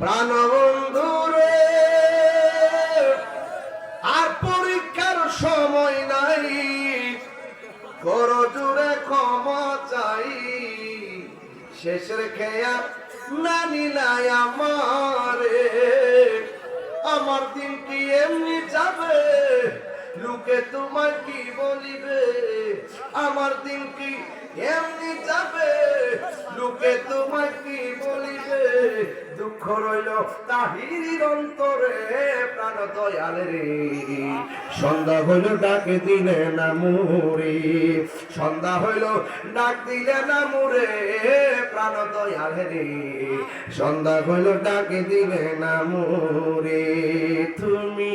প্রাণবন্ধুরে আর পরীক্ষার সময় নাই। করো জুড়ে ক্ষমা চাই শেষের খেয়া না নিলাই আমারে। আমার দিন কি এমনি যাবে? লোকে তোমায় কি বলিবে? আমার দিন কি এমনি যাবে? লোকে তোমায় কি দুঃখ রইল তাহির অন্তরে প্রাণ দয়াল রে। সন্ধ্যা হইল, ডাকে দিলে না মুরে সন্ধ্যা হইল, ডাক দিলে না মুরে প্রাণ দয়াল রে। সন্ধ্যা হইল, ডাকে দিলে না মুরে তুমি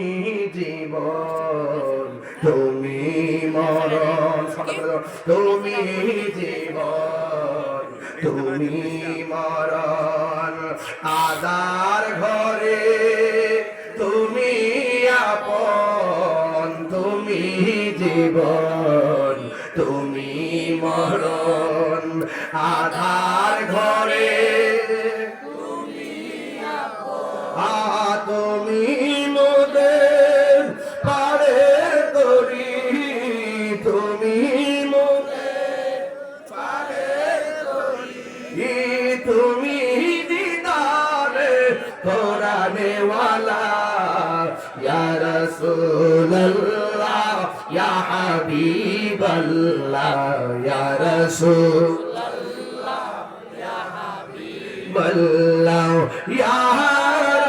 জীবন, তুমি মরণ। তুমি জীবন, তুমি মরণ। আদার ঘরে তুমি আপন তুমি জীবন তুমি মরণ। আধার ঘরে রাসূলুল্লাহ, ইয়া হাবিবাল্লাহ, ইয়া রাসূল বল্লাও ইয়া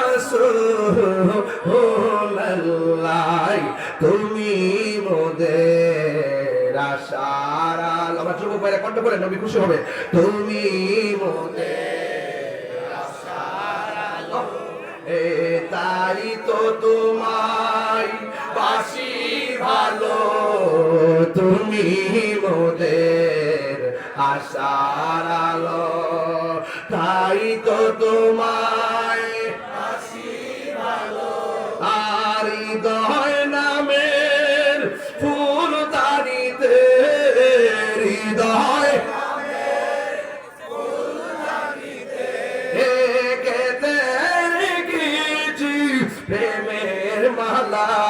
রাসূলুল্লাহ তুমি মোদের আশার আলো। আমার চোখ বাইরে কণ্ঠ বলে নবী খুশি হবে। তুমি মোদের আশার আলো। এ তাই তো তোমায় বাসি ভালো, তুমি মোদের আশার আলো, তাই তো তোমায় আর হৃদয় নামের ফুল তারিতে, হৃদয় প্রেমের মালা।